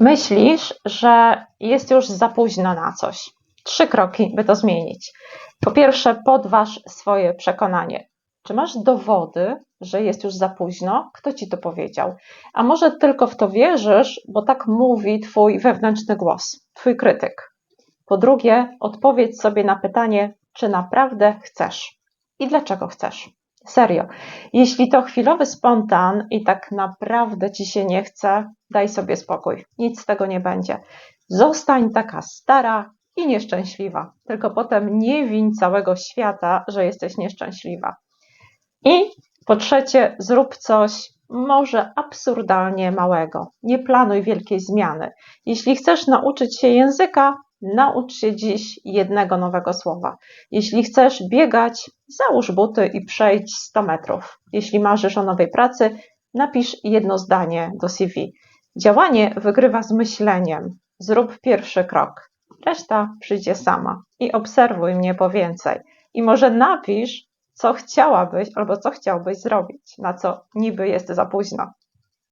Myślisz, że jest już za późno na coś. Trzy kroki, by to zmienić. Po pierwsze, podważ swoje przekonanie. Czy masz dowody, że jest już za późno? Kto ci to powiedział? A może tylko w to wierzysz, bo tak mówi twój wewnętrzny głos, twój krytyk. Po drugie, odpowiedz sobie na pytanie, czy naprawdę chcesz i dlaczego chcesz. Serio. Jeśli to chwilowy spontan i tak naprawdę ci się nie chce, daj sobie spokój. Nic z tego nie będzie. Zostań taka stara i nieszczęśliwa. Tylko potem nie win całego świata, że jesteś nieszczęśliwa. I po trzecie, zrób coś może absurdalnie małego. Nie planuj wielkiej zmiany. Jeśli chcesz nauczyć się języka, naucz się dziś jednego nowego słowa. Jeśli chcesz biegać, załóż buty i przejdź 100 metrów. Jeśli marzysz o nowej pracy, napisz jedno zdanie do CV. Działanie wygrywa z myśleniem. Zrób pierwszy krok. Reszta przyjdzie sama. I obserwuj mnie po więcej. I może napisz, co chciałabyś albo co chciałbyś zrobić, na co niby jest za późno.